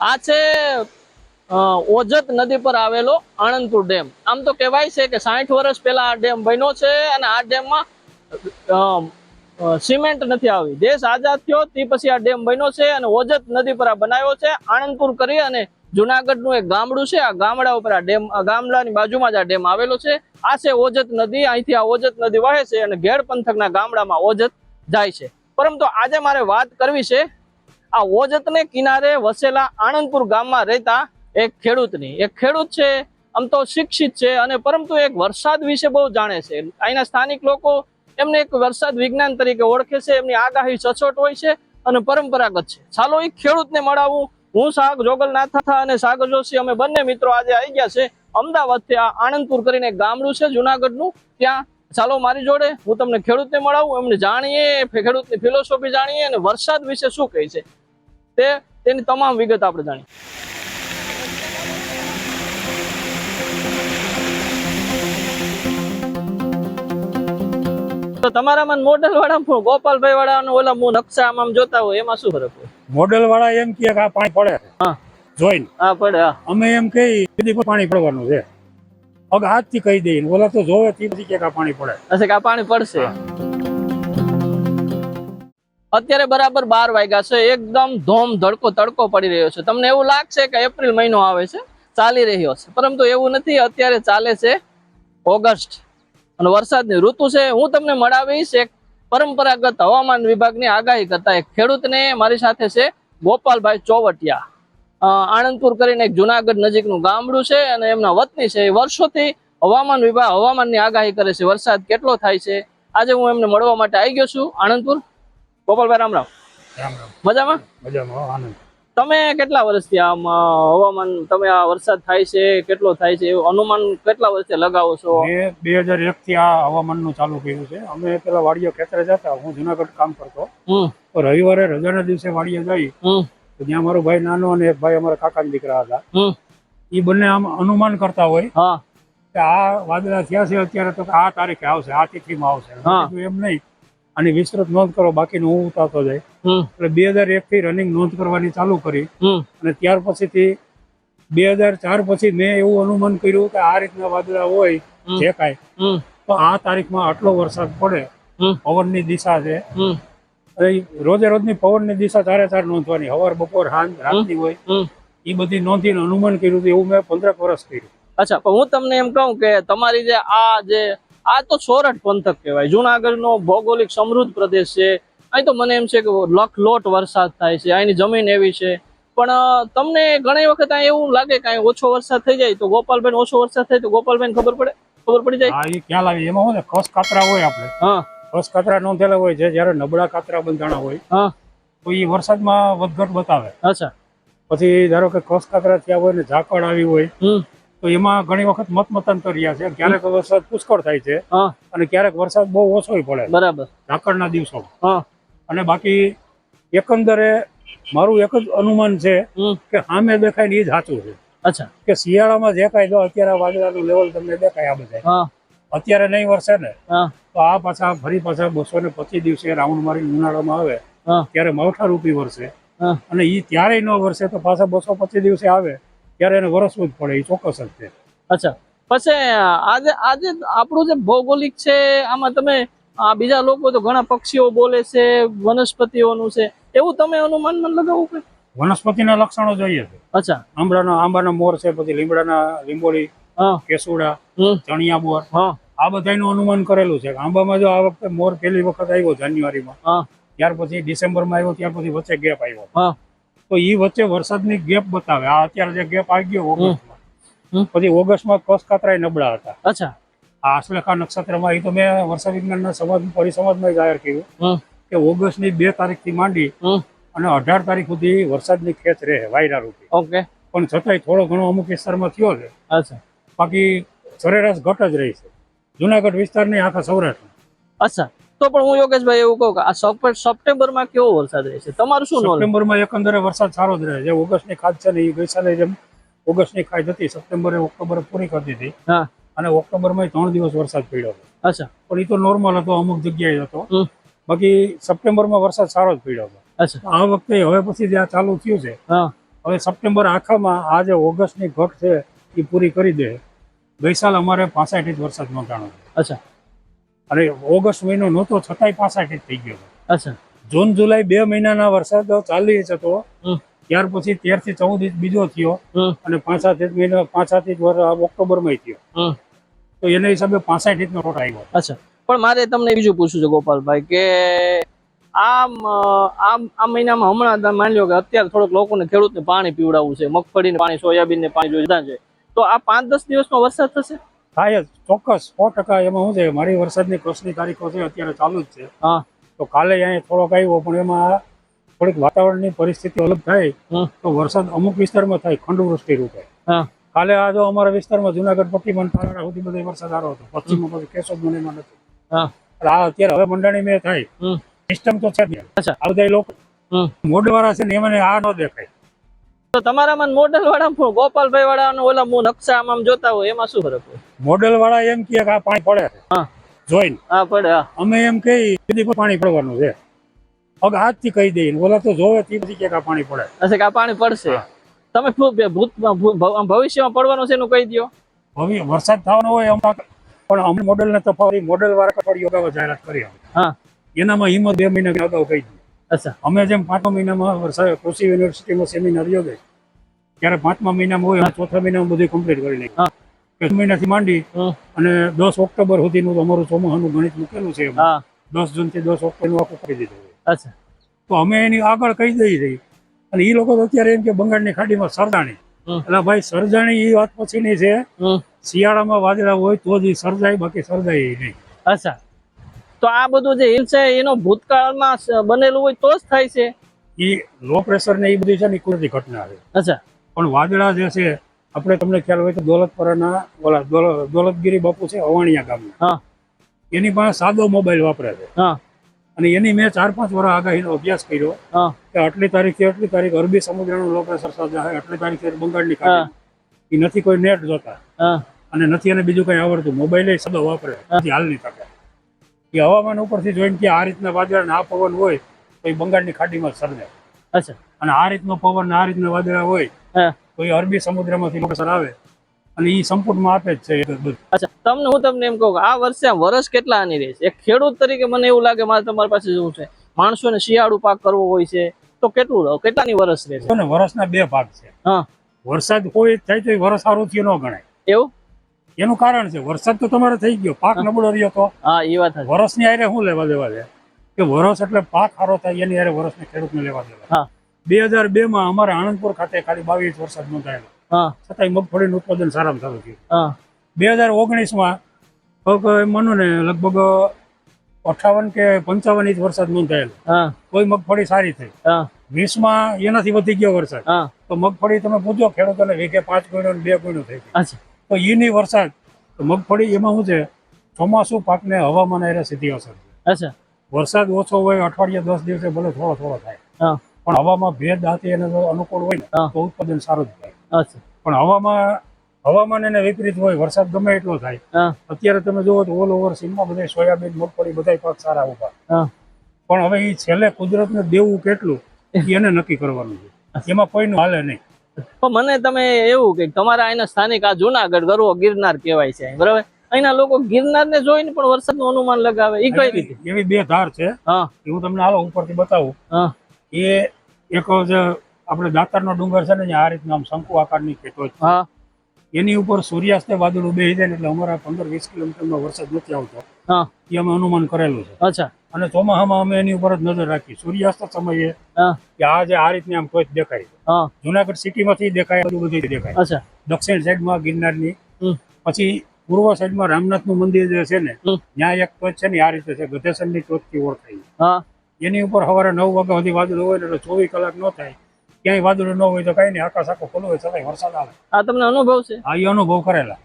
આ છે ઓજત નદી પર આવેલો આણંદપુર ડેમ. આમ તો કહેવાય છે કે સાઠ વર્ષ પહેલા આ ડેમ બન્યો છે અને આ ડેમમાં સિમેન્ટ નથી આવી. દેશ આઝાદ થયો, તે પછી આ ડેમ બન્યો છે અને ઓજત નદી પર આ બનાવ્યો છે. આણંદપુર કરી અને જુનાગઢનું એક ગામડું છે. આ ગામડા ઉપર આ ડેમ ગામડાની બાજુમાં જ આ ડેમ આવેલો છે. આ છે ઓજત નદી. અહીંથી આ ઓજત નદી વહે છે અને ઘેડ પંથકના ગામડામાં ઓજત જાય છે. પરંતુ આજે મારે વાત કરવી છે આ ઓજતને કિનારે વસેલા આણંદપુર ગામમાં રહેતા એક ખેડૂતની. એક ખેડૂત છે, આમ તો શિક્ષિત છે અને પરંતુ એક વરસાદ વિશે બહુ જાણે છે. અહીંના સ્થાનિક લોકો એમને એક વરસાદ વિજ્ઞાન તરીકે ઓળખે છે, એમની આગાહી સચોટ હોય છે અને પરંપરાગત છે. ચાલો એ ખેડૂતને મળાવું. હું સાગ જોગલનાથ અને સાગર જોશી, અમે બંને મિત્રો આજે આવી ગયા છે અમદાવાદથી આ આણંદપુર કરીને ગામડું છે, જુનાગઢનું. ત્યાં ચાલો મારી જોડે હું તમને ખેડૂતને મળાવું, એમને જાણીએ, ખેડૂતની ફિલોસોફી જાણીએ અને વરસાદ વિશે શું કહે છે. તે તેની તમામ વિગત આપણે જાણીએ. તો તમારામાં મોડેલ વાળા ગોપાલભાઈ વાળા ઓલા હું નકશામાં આમ જોતા હોય એમાં શું ફરક હોય? મોડેલ વાળા એમ કે આ પાણી પડે હા. જોઈને. હા પડે અમે એમ કહી બીજી પર પાણી પડવાનું છે. અગ આજથી કહી દઈએ ઓલા તો જોવે તે પછી કે આ પાણી પડે. અચ્છા કે આ પાણી પડશે. અત્યારે બરાબર બાર વાગ્યા છે. એકદમ ધોમ ધડકો તડકો પડી રહ્યો છે. તમને એવું લાગશે કે એપ્રિલ મહિનો આવે છે. ચાલી રહ્યો છે. પરંતુ એવું નથી. અત્યારે ચાલે છે ઓગસ્ટ. અને વરસાદની ઋતુ છે. હું તમને મળાવીશ એક પરંપરાગત હવામાન વિભાગની આગાહી કરતા એક ખેડૂતને. મારી સાથે છે ગોપાલભાઈ ચોવટિયા. આણંદપુર કરીને એક જુનાગઢ નજીકનું ગામડું છે અને એમના વતની છે. એ વર્ષોથી હવામાન વિભાગ હવામાનની આગાહી કરે છે. વરસાદ કેટલો થાય છે? આજે હું એમને મળવા માટે આવી ગયો છું. આણંદપુર. ગોપાલભાઈ રામ રામ. રામ રામ. મજામાં? મજામાં આનંદ. તમે કેટલા વર્ષથી આમ હવામાન તમે આ વરસાદ થાય છે કેટલો થાય છે એવું અનુમાન કેટલા વર્ષથી લગાવો છો? મેં બે હજાર એક થી આ હવામાનનું ચાલુ કર્યું છે. અમે પેલા વાડીએ ખેતરે જતા હું જુનાગઢ કામ કરતો. રવિવારે રજાના દિવસે વાડીએ જઈ ત્યાં મારો ભાઈ નાનો અને એક ભાઈ અમારા કાકાના દીકરા હતા. એ બંને આમ અનુમાન કરતા હોય હા. કે આ વાદળા થયા છે અત્યારે તો આ તારીખે આવશે આ તિથિમાં આવશે. એમ નહીં. આની વિસ્તૃત નોંધ કરો બાકીનું હું ઉતારતો જાય. એટલે બે હજાર એક થી રનિંગ નોંધ કરવાની ચાલુ કરી. અને ત્યાર પછીથી બે હજાર ચાર પછી મેં એવું અનુમાન કર્યું કે આ રીતના વાદળા હોય. જે કાંઈ. તો આ તારીખમાં આટલો વરસાદ પડે. પવનની દિશા છે. રોજે રોજની પવનની દિશા ચારે ચાર નોંધવાની. હવાર બપોર સાંજ રાતની હોય. એ બધી નોંધીને અનુમાન કર્યું હતું એવું મેં પંદરક વર્ષ કર્યું. અચ્છા પણ હું તમને એમ કહું કે તમારી જે આ જે આ તો સોરઠ પંથક કહેવાય. જુનાગઢનો ભૌગોલિક સમૃદ્ધ પ્રદેશ છે. અહીં તો મને એમ છે કે લખ લોટ વરસાદ થાય છે. અહીંની જમીન એવી છે. પણ તમને ઘણી વખત અહીં એવું લાગે કે અહીં ઓછો વરસાદ થઈ જાય તો ગોપાલબેન ઓછો વરસાદ થાય તો ગોપાલબેન ખબર પડે? ખબર પડી જાય? હા એ ખ્યાલ આવે. એમાં હોય ને કસ કાતરા હોય આપણે. હા. ખસ કાતરા નોંધેલા હોય છે જ્યારે નબળા કાતરા બંધાણા હોય હા. તો એ વરસાદમાં વધઘટ બતાવે. અચ્છા. પછી ધારો કે કસ કાતરા થયા હોય ને ઝાકળ આવી હોય તો એમાં ઘણી વખત મત મતાંતર રહ્યા છે. ક્યારેક વરસાદ પુષ્કળ થાય છે અને ક્યારેક વરસાદ બહુ ઓછો પડે. બરાબર. ઝાકળના દિવસો હા. અને બાકી એકંદરે મારું એક જ અનુમાન છે કે સામે દેખાય ને એ જ સાચું છે. અચ્છા. કે શિયાળામાં જે કાંઈ જો અત્યારે વાદળાનું લેવલ તમને દેખાય આ બધા અત્યારે નહીં વરસે ને તો આ પાછા ફરી પાછા બસો ને પચીસ દિવસે રાઉન્ડ મારી ઉનાળામાં આવે ત્યારે માવઠા રૂપી વરસે અને એ ત્યારે ન વરસે તો પાછા બસો પચીસ દિવસે આવે. ત્યારે એને વરસવું જ પડે એ ચોક્કસ જ છે. અચ્છા. પછી આજે આજે આપણું જે ભૌગોલિક છે આમાં તમે આ બીજા લોકો તો ઘણા પક્ષીઓ બોલે છે વનસ્પતિઓનું છે. એવું તમે અનુમાન લગાવવું કે વનસ્પતિના લક્ષણો જોઈએ છે. અચ્છા. આંબળાના આંબાના મોર છે પછી લીમડાના લીંબોળી કેસુડા ચણિયા બોર. આ બધાનું અનુમાન કરેલું છે. આંબામાં જો આ વખતે મોર પહેલી વખત આવ્યો જાન્યુઆરીમાં હા. ત્યાર પછી ડિસેમ્બરમાં આવ્યો ત્યાર પછી વચ્ચે ગેપ આવ્યો. હા. તો એ વચ્ચે વરસાદની ગેપ બતાવે. આ અત્યારે જે ગેપ આવી ગયો ઓગસ્ટમાં પછી ઓગસ્ટમાં કસ કાતરાય નબળા હતા. અચ્છા. આ આશ્લેખા નક્ષત્રમાં એ તો મેં વરસાદ વિજ્ઞાનના સમાજ પરિસંવાદમાં જાહેર કર્યું કે ઓગસ્ટની બે તારીખથી માંડી અને અઢાર તારીખ સુધી વરસાદની ખેંચ રહે વાયરા રૂપે. ઓકે. પણ છતાંય થોડો ઘણો અમુક વિસ્તારમાં થયો છે. અચ્છા. બાકી સરેરાશ ઘટ જ રહી છે. જુનાગઢ વિસ્તારની આખા સૌરાષ્ટ્ર અચ્છા. તો પણ હું યોગેશભાઈ એવું કહું કે આ સપ- સપ્ટેમ્બરમાં કેવો વરસાદ રહેશે? તમારું શું સપ્ટેમ્બરમાં એકંદરે વરસાદ સારો જ રહે. જે ઓગસ્ટની ખાદ છે ને એ ગઈસાલે જેમ ઓગસ્ટની ખાદ હતી સપ્ટેમ્બરે ઓક્ટોબરે પૂરી કરી દીધી. હા. અને ઓક્ટોબરમાં ત્રણ દિવસ વરસાદ પડ્યો હતો. અચ્છા. પણ એ તો નોર્મલ હતો અમુક જગ્યાએ હતો. બાકી બાકી સપ્ટેમ્બરમાં વરસાદ સારો જ પડ્યો હતો. અચ્છા. આ વખતે હવે પછી જે આ ચાલુ થયું છે હવે સપ્ટેમ્બર આખામાં આ જે ઓગસ્ટની ઘટ છે એ પૂરી કરી દે. ગઈ સાલ અમારે પાસઠ ઇંચ વરસાદ નોંધાણો અચ્છા. અને ઓગસ્ટ મહિનો નહોતો છતાંય પાસઠ જ થઈ ગયો. અચ્છા. જૂન જુલાઈ બે મહિનાના વરસાદ ચાલી જ હતો. ત્યાર પછી તેરથી ચૌદ ઇંચ બીજો થયો અને પાંચાથી જ મહિના પાંચાથી જ ઓક્ટોબરમાં થયો. તો એના હિસાબે પાસઠ ઇંચનો ટોટ આવ્યો. અચ્છા. પણ મારે તમને બીજું પૂછવું છે ગોપાલભાઈ કે આમ આમ આ મહિનામાં હમણાં માની લો કે અત્યારે થોડોક લોકોને ખેડૂતને પાણી પીવડાવવું છે મગફળીને પાણી સોયાબીનને પાણી જોઈએ બધા છે તો આ પાંચ દસ દિવસમાં વરસાદ થશે? થાય જ. ચોક્કસ સો ટકા એમાં શું છે મારી વરસાદની કચ્છની તારીખો છે અત્યારે ચાલુ જ છે. હા. તો કાલે અહીંયા થોડોક આવ્યો પણ એમાં થોડીક વાતાવરણની પરિસ્થિતિ અલગ થાય. તો વરસાદ અમુક વિસ્તારમાં થાય ખંડવૃષ્ટિ રૂપે. કાલે આ જો અમારા વિસ્તારમાં જુનાગઢ પટ્ટી તાલાળા સુધી બધો વરસાદ આવ્યો હતો. પશ્ચિમમાં પછી કેશોદ મુનિમાં નથી. આ અત્યારે હવે મંડાણી મેં થાય. સિસ્ટમ તો છે જ. નહીં. આ બધા લોકો મોડવાળા છે ને એમને આ ન દેખાય. તો તમારામાં મોડેલ વાળા ગોપાલભાઈ વાળા ઓલા મુ નકશા આમ જોતા હોય એમાં શું ફરક હોય? મોડલ વાળા એમ કે આ પાણી પડે. હા. જોઈને. હા પડે અમે એમ કહી પાણી પડવાનું છે. આજથી કહી દઈએ ઓલા તો જોવે તે પછી કે આ પાણી પડે. હશે કે આ પાણી પડશે. તમે ભૂત ભવિષ્યમાં પડવાનું છે એનું કહી દો હવે વરસાદ થવાનો હોય અમાર પણ અમે મોડલ ને તફાવત મોડલ વાળા અઠવાડિયું અગાઉ જાહેરાત કરી હા. એનામાં હિંમત બે મહિના અગાઉ કહી દીધી. અચ્છા. અમે જેમ પાંચમા મહિનામાં કૃષિ યુનિવર્સિટીમાં સેમિનાર યોગે ત્યારે પાંચમા મહિનામાં હોય ચોથા મહિનામાં બધું કમ્પ્લીટ કરી લઈએ એક મહિનાથી માંડી અને દસ ઓક્ટોબર સુધીનું અમારું ચોમાહાનું ગણિત મૂકેલું છે દસ જૂનથી દસ ઓક્ટોબરનું આખું કરી દીધું અચ્છા. તો અમે એની આગળ કહી દઈ રહી અને એ લોકો તો અત્યારે એમ કે બંગાળની ખાડીમાં સરદાણી. એટલે ભાઈ સરજાણી એ વાત પછીની છે. શિયાળામાં વાદળા હોય તો જ એ સર્જાય બાકી સર્જાય નહીં. અચ્છા. તો આ બધું જે હિલ છે એનો ભૂતકાળમાં બનેલું હોય તો જ થાય છે. એ લો પ્રેશર ને એ બધી છે ને કુદરતી ઘટના છે. અચ્છા. પણ વાદળા જે છે આપણે તમને ખ્યાલ હોય તો દોલતપરાના ઓલા દોલતગીરી બાપુ છે અવાણિયા ગામના. એની પાસે સાદો મોબાઈલ વાપરે છે. હા. અને એની મેં ચાર પાંચ વર્ષ આગાહીનો અભ્યાસ કર્યો હા. કે આટલી તારીખથી આટલી તારીખ અરબી સમુદ્રનું લો પ્રેશર સર્જાય આટલી તારીખથી બંગાળની ખાડી એ નથી કોઈ નેટ જોતા. હા. અને નથી એને બીજું કઈ આવડતું. મોબાઈલ સાદો વાપરે. હાલ હાલની તકે. એ હવામાન ઉપરથી જોઈને કે આ રીતના વાદળા ને આ પવન હોય તો એ બંગાળની ખાડીમાં સર્જાય અચ્છા. અને આ રીતનો પવન આ રીતના વાદળા હોય તો એ અરબી સમુદ્રમાંથી લોકેશન આવે. અને એ સંપૂર્ણમાં આપે જ છે અચ્છા. તમને હું તમને એમ કહું આ વર્ષે વર્ષ કેટલા આની રહેશે? એક ખેડૂત તરીકે મને એવું લાગે મારે તમારી પાસે જવું છે? માણસોને શિયાળુ પાક કરવો હોય છે તો કેટલું કેટલાની વર્ષ રહેશે? વર્ષના બે ભાગ છે. હા. વરસાદ કોઈ થાય તો વરસ સારું થયું ન ગણાય. એવું? એનું કારણ છે વરસાદ તો તમારે થઈ ગયો પાક નબળો રહ્યો તો. હા એ વાત વરસની આરે શું લેવા દેવા છે? કે વરસ એટલે પાક સારો થાય એની આરે વરસને ખેડૂતને લેવા દેવા. બે હજાર બે માં અમારા આણંદપુર ખાતે ખાલી બાવીસ વરસાદ નોંધાયેલો. છતાંય મગફળીનું ઉત્પાદન સારામાં સારું થયું. બે હજાર ઓગણીસમાં માનો ને લગભગ અઠાવન કે પંચાવન ઇંચ વરસાદ નોંધાયેલો. કોઈ મગફળી સારી થઈ. વીસમાં એનાથી વધી ગયો વરસાદ. તો મગફળી તમે પૂછો ખેડૂતોને વીઘે પાંચ ગુણ્યો બે ગુણ્યો થઈ અચ્છા. તો એની વરસાદ મગફળી એમાં શું છે? ચોમાસું પાકને હવામાન હારે સીધી અસર છે. વરસાદ ઓછો હોય અઠવાડિયે દસ દિવસે ભલે થોડો થોડો થાય. પણ હવામાં ભેદ દાંતે એને અનુકૂળ હોય ને તો ઉત્પાદન સારું જ થાય. પણ હવામાં હવામાન એને વિપરીત હોય વરસાદ ગમે એટલો થાય. અત્યારે તમે જુઓ તો ઓલ ઓવર સીમમાં બધા સોયાબીન મગફળી બધા પાક સારા ઊભા. પણ હવે એ છેલ્લે કુદરતને દેવું કેટલું એને નક્કી કરવાનું છે. એમાં કોઈનું હાલે નહીં. પણ મને તમે એવું કે તમારા અહીંના સ્થાનિક આ જુનાગઢ ગરવો ગિરનાર કહેવાય છે બરાબર? અહીંના લોકો ગિરનારને જોઈને પણ વરસાદનું અનુમાન લગાવે એ કઈ રીતે? એવી બે ધાર છે. હું. તમને હાલો ઉપરથી બતાવું. હા. એ એક જે આપણે દાતારનો ડુંગર છે ને આ રીતના આમ શંકુ આકારની ખેતો છે. હા. એની ઉપર સૂર્યાસ્ત વાદળું ઉભે જાય એટલે અમારા પંદર વીસ કિલોમીટરમાં વરસાદ નથી આવતો. હા. એ અમે અનુમાન કરેલું છે. અચ્છા. અને ચોમાસામાં અમે એની ઉપર જ નજર રાખી. સૂર્યાસ્ત સમયે કે આ જે આ રીતની આમ કોઈ દેખાય જુનાગઢ સિટીમાંથી દેખાય બધું બધું દેખાય. દક્ષિણ સાઈડમાં ગિરનારની પછી પૂર્વ સાઈડમાં રામનાથનું મંદિર જે છે ને ત્યાં એક ટોચ છે ને આ રીતે છે ગધેસરની ટોચથી ઓળખાય એની ઉપર સવારે નવ વાગ્યા સુધી વાદળ હોય એટલે ચોવીસ કલાક ન થાય. ક્યાંય વાદળ ન હોય તો કઈ નહીં આકાશ આખો ખુલ્લો હોય છતાંય વરસાદ આવે. આ તમને અનુભવ છે? હા એ અનુભવ કરેલા.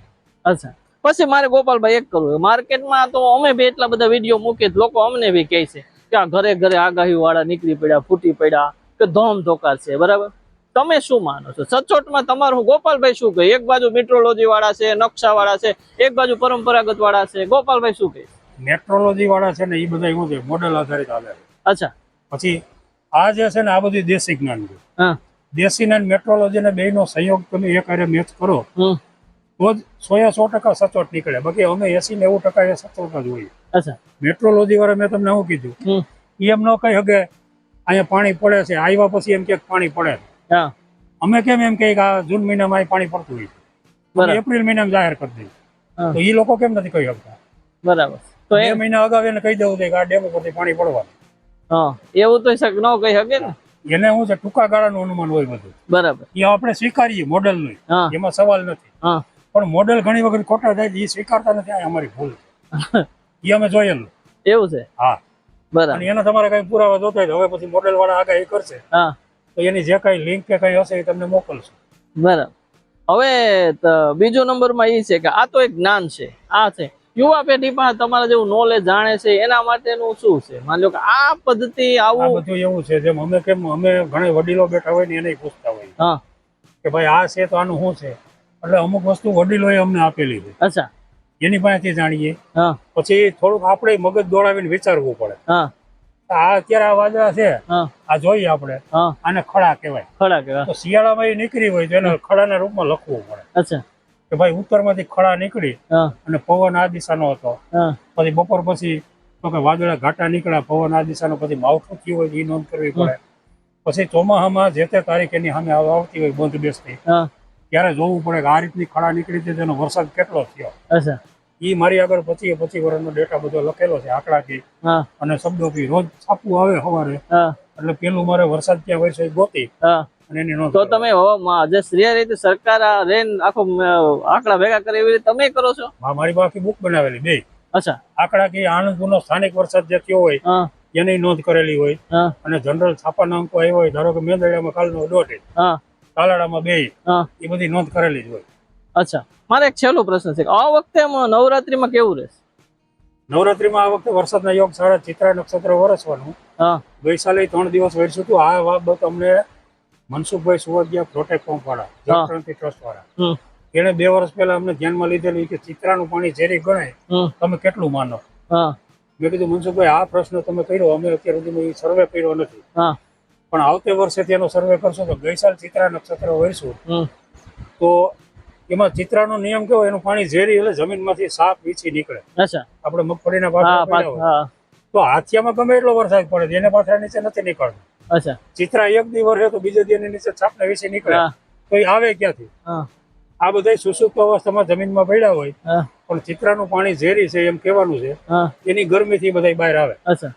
અચ્છા. પછી મારે ગોપાલભાઈ એક કરવું માર્કેટમાં તો અમે બી એટલા બધા વીડિયો મૂકીએ લોકો અમને બી કહે છે કે આ ઘરે ઘરે આગાહી વાળા નીકળી પડ્યા ફૂટી પડ્યા કે ધોમ ધોકાર છે બરાબર? તમે શું માનો છો? સચોટમાં તમારું ગોપાલભાઈ શું કહે? એક બાજુ મેટ્રોલોજી વાળા છે નકશા વાળા છે એક બાજુ પરંપરાગત વાળા છે. ગોપાલભાઈ શું કહે? મેટ્રોલોજી વાળા છે ને એ બધા શું છે મોડેલ આધારિત આવે અચ્છા. પછી આ જે છે ને આ બધું દેશી જ્ઞાન છે. હા. દેશી ને મેટ્રોલોજી ને બે નો સંયોગ તમે એક મેચ કરો. તો જ સો એ સો ટકા સચોટ નીકળે. બાકી અમે એસી નેવું ટકા એ સચોટ જ અચ્છા. મેટ્રોલોજી વાળા મેં તમને શું કીધું? એમ ન કહી શકે અહીંયા પાણી પડે છે આવ્યા પછી એમ કે પાણી પડે અમે કેમ એમ કે જૂન મહિનામાં અહીં પાણી પડતું હોય એપ્રિલ મહિનામાં જાહેર કરી દઈએ. તો એ લોકો કેમ નથી કહી શકતા? બરાબર. તો એ મહિના અગાઉ એને કહી દેવું છે કે આ ડેમો પરથી પાણી પડવાનું. હા. એવું તો ન કહી શકે ને? એને શું છે ટૂંકા ગાળાનું અનુમાન હોય બધું. બરાબર. એ આપણે સ્વીકારીએ મોડલનું. એમાં સવાલ નથી. હા. પણ મોડલ ઘણી વખત ખોટા થાય એ સ્વીકારતા નથી આ અમારી ભૂલ એ અમે જોયેલું એવું છે? હા. બરાબર. અને એના તમારે કઈ પુરાવા જોતા હોય હવે પછી મોડેલ વાળા આગાહી કરશે. હા. તો એની જે કઈ લિંક કે કઈ હશે એ તમને મોકલશે. બરાબર. હવે બીજો નંબરમાં એ છે કે આ તો એક જ્ઞાન છે. આ છે. યુવા પેઢી પણ તમારા જેવું નોલેજ જાણે છે એના માટેનું શું છે? માની લો કે આ પદ્ધતિ આવું બધું એવું છે જેમ અમે કેમ અમે ઘણા વડીલો બેઠા હોય ને એને પૂછતા હોય. હા. કે ભાઈ આ છે તો આનું શું છે? એટલે અમુક વસ્તુ વડીલોએ અમને આપેલી છે. અચ્છા. એની પાસેથી જાણીએ. પછી થોડુંક આપણે મગજ દોડાવીને વિચારવું પડે. આ અત્યારે આ વાદળા છે. આ જોઈએ આપણે. આને ખડા કહેવાય. ખડા કહેવાય. તો શિયાળામાં એ નીકળી હોય તો એને ખડાના રૂપમાં લખવું પડે. અચ્છા. કે ભાઈ ઉત્તરમાંથી ખડા નીકળી અને પવન આ દિશાનો હતો. પછી બપોર પછી તો કે વાદળા ઘાટા નીકળ્યા પવન આ દિશાનો પછી માવઠું થયું હોય એ નોંધ કરવી પડે. પછી ચોમાહામાં જે તે તારીખ એની સામે આવ- આવતી હોય બંધ બેસતી ત્યારે જોવું પડે કે આ રીતની ખડા નીકળી છે તેનો વરસાદ કેટલો થયો. અચ્છા. એ મારી આગળ પછી પચીસ વર્ષનો ડેટા બધો લખેલો છે આંકડાથી. અને શબ્દોથી રોજ છાપવું આવે સવારે. એટલે પેલું મારે વરસાદ ક્યાં હોય છે ગોતી. તો તમે જે શ્રેય રીતે સરકાર આ રેન આખો આંકડા ભેગા કરે એવી રીતે તમે કરો છો? મારી પાસે બુક બનાવેલી બે. અચ્છા. આંકડા કે આણંદપુરનો સ્થાનિક વરસાદ જે થયો હોય એની નોંધ કરેલી હોય. અને જનરલ છાપાના અંકો આવ્યો હોય ધારો કે મેંદરડામાં કાલનો દોઢ. તાલાળામાં બે એ બધી નોંધ કરેલી જ હોય. અચ્છા. મારે એક છેલ્લો પ્રશ્ન છે આ વખતે નવરાત્રીમાં કેવું રહેશે? નવરાત્રીમાં આ વખતે વરસાદના યોગ સારા ચિત્રા નક્ષત્ર વરસવાનું. વૈશાલી ત્રણ દિવસ વરસ્યું હતું. આ બાબત અમને મનસુખભાઈ સુવર્ગિયા પ્રોટેક્ટ પંપ વાળા ટ્રસ્ટ વાળા. એને બે વર્ષ પહેલા અમને ધ્યાનમાં લીધેલું કે ચિત્રાનું પાણી ઝેરી ગણાય તમે કેટલું માનો? મેં કીધું મનસુખભાઈ આ પ્રશ્ન તમે કર્યો. અમે અત્યાર સુધીમાં સર્વે કર્યો નથી. પણ આવતે વર્ષે તેનો સર્વે કરશો તો ગઈ સાલ ચિત્રા નક્ષત્ર વહીશું તો એમાં ચિત્રાનો નિયમ કેવો? એનું પાણી ઝેરી એટલે જમીનમાંથી સાફ વીછી નીકળે. આપણે મગફળીના પાક તો હાથિયામાં ગમે એટલો વરસાદ પડે એને પાછળ નીચે નથી નીકળતો. ચિત્રા એક દી વર્ષે તો બીજે દી નીચે છાપને વીછી નીકળે. તો એ આવે ક્યાંથી? આ બધા સુસુપ્ત અવસ્થામાં જમીનમાં પડ્યા હોય. પણ ચિત્રાનું પાણી ઝેરી છે એમ કહેવાનું છે. એની ગરમીથી બધા બહાર આવે. અચ્છા.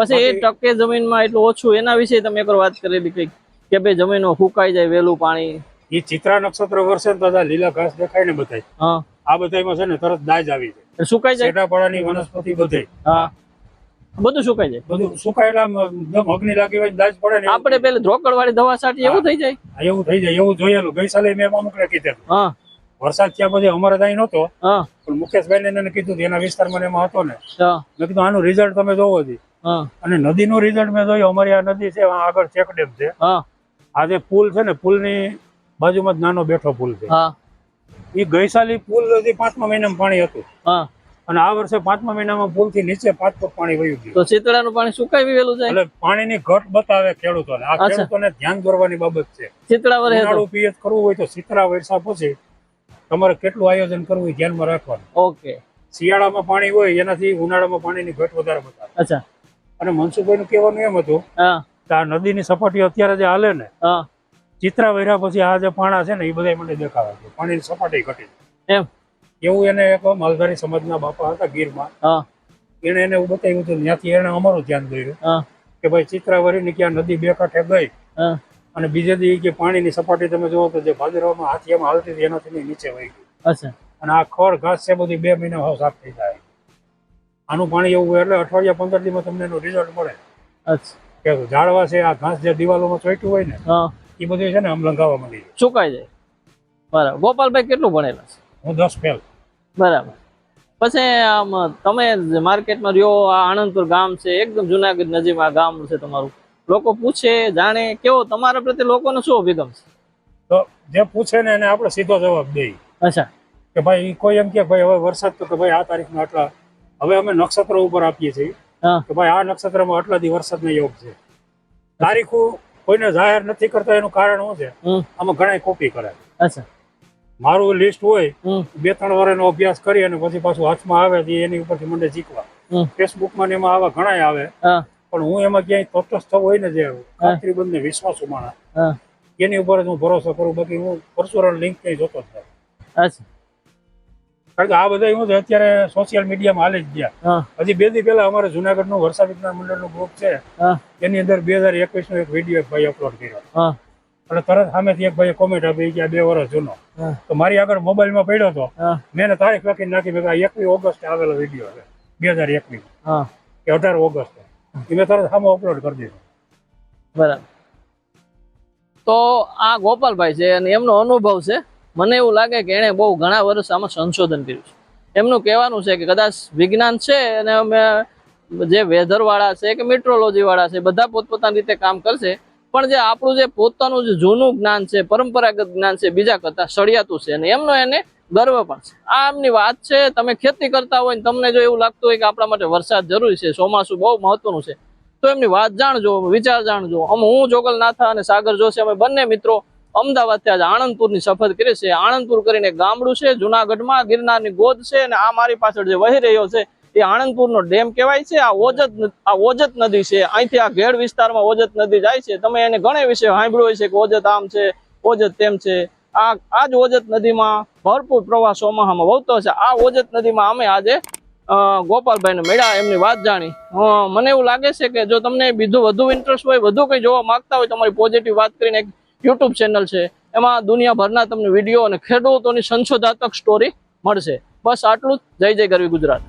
પછી એ ટકે જમીનમાં એટલું ઓછું એના વિશે તમે એક વાત કરેલી કંઈક કે ભાઈ જમીનો ફૂકાઈ જાય વેલું પાણી. એ ચિત્રા નક્ષત્ર વર્ષે તો લીલા ઘાસ દેખાય ને બધાય. હા. આ બધામાં છે ને તરત દાજ આવી જાય. સુકાઈ જાય? સેટાપાડાની વનસ્પતિ બધે હા. બધું સુકાઈ જાય? બધું સુકાયેલા એકદમ અગ્નિ લાગી હોય દાજ પડે ને આપણે પેલી ધ્રોકડ વાળી દવા છાંટી એવું થઈ જાય? એવું થઈ જાય એવું જોયેલું. ગઈ સાલે મેં અમુકને કીધેલું. હા. વરસાદ થયા પછી અમારે ત્યાં નહોતો. હા. પણ મુકેશભાઈને એને કીધું હતું, એના વિસ્તારમાં ને એમાં હતો ને. મેં કીધું આનું રિઝલ્ટ તમે જોવો જી. હા અને નદીનું રિઝલ્ટ મેં જોયું અમારી આ નદી છે આગળ ચેક ડેમ છે આ જે પુલ છે ને પુલની બાજુમાં જ નાનો બેઠો પુલ છે. એ ગઈસાલી પુલ પાંચમા મહિનામાં પાણી હતું. અને આ વર્ષે પાંચમા મહિનામાં પુલથી નીચે પાંચ ફૂટ પાણી વયું ગયું. તો શીતળાનું પાણી સુકાઈ બી છે એટલે પાણીની ઘટ બતાવે ખેડૂતોને. આ. ખેડૂતોને ધ્યાન દોરવાની બાબત છે. શીતળા વર્ષે પીએચ કરવું હોય તો શીતળા વર્ષા પછી તમારે કેટલું આયોજન કરવું એ ધ્યાનમાં રાખવાનું. ઓકે. શિયાળામાં પાણી હોય એનાથી ઉનાળામાં પાણીની ઘટ વધારે બતાવે. અચ્છા. અને મનસુખભાઈનું કહેવાનું એમ હતું આ નદીની સપાટી અત્યારે જે હાલે ને ચિત્રા વર્યા પછી આ જે પાણા છે ને એ બધા મને દેખાવા છે પાણીની સપાટી ઘટી. એમ? એવું એને એક માલધારી સમાજના બાપા હતા ગીરમાં. હા. એને એને એવું બતાવ્યું હતું ત્યાંથી એને અમારું ધ્યાન દોર્યું. હા. કે ભાઈ ચિત્રાવરીની ક્યાં નદી બે કાંઠે ગઈ. હા. અને બીજે દી કે પાણીની સપાટી તમે જુઓ તો જે ભાદરવામાં હાથીયામાં હાલતી હતી એનાથી નીચે વહી ગઈ. અને આ ખડ ઘાસ છે બધી બે મહિના સાફ થઈ જાય. આનું પાણી એવું એટલે અઠવાડિયા પંદર દિવસમાં તમને એનું રિઝલ્ટ મળે. અચ્છા. કે ઝાડવા છે આ ઘાસ જે દિવાલોમાં ચોટ્યું હોય ને એ બધું છે ને આમ લંગાવવા માંડી. સુકાઈ જાય. બરાબર. ગોપાલભાઈ કેટલું ભણેલા છે? હું દસ ફેલ બરાબર. પછી આમ તમે માર્કેટમાં રહ્યો આ આણંદપુર ગામ છે એકદમ જુનાગઢ નજીક આ ગામ છે તમારું. લોકો પૂછે જાણે કેવો તમારા પ્રત્યે લોકોનો શું અભિગમ છે? તો જે પૂછે ને એને આપણે સીધો જવાબ દઈએ. અચ્છા. કે ભાઈ કોઈ એમ કે ભાઈ હવે વરસાદ તો કે ભાઈ આ તારીખમાં આટલા હવે અમે નક્ષત્ર ઉપર આપીએ છીએ કે ભાઈ આ નક્ષત્રમાં આટલા દી વરસાદનો યોગ છે. તારીખો કોઈને જાહેર નથી કરતા એનું કારણ શું છે? આમાં ઘણા કોપી કરે અચ્છા. મારું લિસ્ટ હોય બે ત્રણ વર્ષનો અભ્યાસ કરી અને પછી પાછું હાથમાં આવે તો એની ઉપરથી મને શીખવા. ફેસબુકમાં એમાં આવા ઘણા આવે. પણ હું એમાં ક્યાંય તટસ્થ હોય ને જે ખાતરી બંને વિશ્વાસુ માણસ. એની ઉપર હું ભરોસો કરું બાકી હું પરશુરામ લિંક ક્યાંય જોતો જ નથી. અચ્છા. કારણ કે આ બધા એવું અત્યારે સોશિયલ મીડિયામાં હાલે જ ગયા. હજી બે દી પહેલા અમારે જુનાગઢનું વર્ષા વિજ્ઞાન મંડળનું ગ્રુપ છે એની અંદર બે હજાર એકવીસનો એક વીડિયો એક ભાઈ અપલોડ કર્યો. અને તરત સામેથી એક ભાઈ કોમેન્ટ આપી ગયા બે વર્ષ જૂનો. તો મારી આગળ મોબાઈલમાં પડ્યો હતો. મેં તારીખ લખી નાખી મેં એકવીસ ઓગસ્ટ આવેલો વીડિયો છે બે હજાર એકવીસ. કે અઢાર ઓગસ્ટ. એ મેં તરત સામે અપલોડ કરી દીધો. બરાબર. તો આ ગોપાલભાઈ છે અને એમનો અનુભવ છે? મને એવું લાગે કે એણે બહુ ઘણા વર્ષ આમાં સંશોધન કર્યું છે. એમનું કહેવાનું છે કે કદાચ વિજ્ઞાન છે અને અમે જે વેધર વાળા છે કે મેટ્રોલોજી વાળા છે, બધા પોતપોતાની રીતે કામ કરશે. પણ જે આપણું જે પોતાનું જે જૂનું જ્ઞાન છે, પરંપરાગત જ્ઞાન છે, બીજા કરતા સળિયાતું છે અને એમનો એને ગર્વ પણ છે. આ એમની વાત છે, તમે ખેતી કરતા હોય ને તમને જો એવું લાગતું હોય કે આપણા માટે વરસાદ જરૂરી છે, ચોમાસું બહુ મહત્વનું છે, તો એમની વાત જાણજો, વિચાર જાણજો. અમે હું જોગલનાથા અને સાગર જોશી, અમે બંને મિત્રો અમદાવાદથી આજે આણંદપુરની સફર કરી છે. આણંદપુર કરીને ગામડું છે, જુનાગઢમાં ગિરનારની ગોદ છે અને આ મારી પાછળ જે વહી રહ્યો છે, એ આણંદપુરનો ડેમ કહેવાય છે. આ ઓજત આ ઓજત નદી છે. અહીંથી આ ઘેડ વિસ્તારમાં ઓજત નદી જાય છે. તમે એને ઘણા વિશે સાંભળ્યું છે કે ઓજત આમ છે, ઓજત તેમ છે. આ આ જ ઓજત નદીમાં ભરપૂર પ્રવાહ ચોમાહામાં વહતો છે. આ ઓજત નદીમાં અમે આજે ગોપાલભાઈને મળ્યા એમની વાત જાણી. મને એવું લાગે છે કે જો તમને બીજું વધુ ઇન્ટરેસ્ટ હોય, વધુ કંઈ જોવા માંગતા હોય, તમારી પોઝિટિવ વાત કરીને યુટ્યુબ ચેનલ છે. એમાં દુનિયાભરના તમને વીડિયો અને ખેડૂતોની સંશોધાત્મક સ્ટોરી મળશે. બસ આટલું જ. જય જય ગરવી ગુજરાત.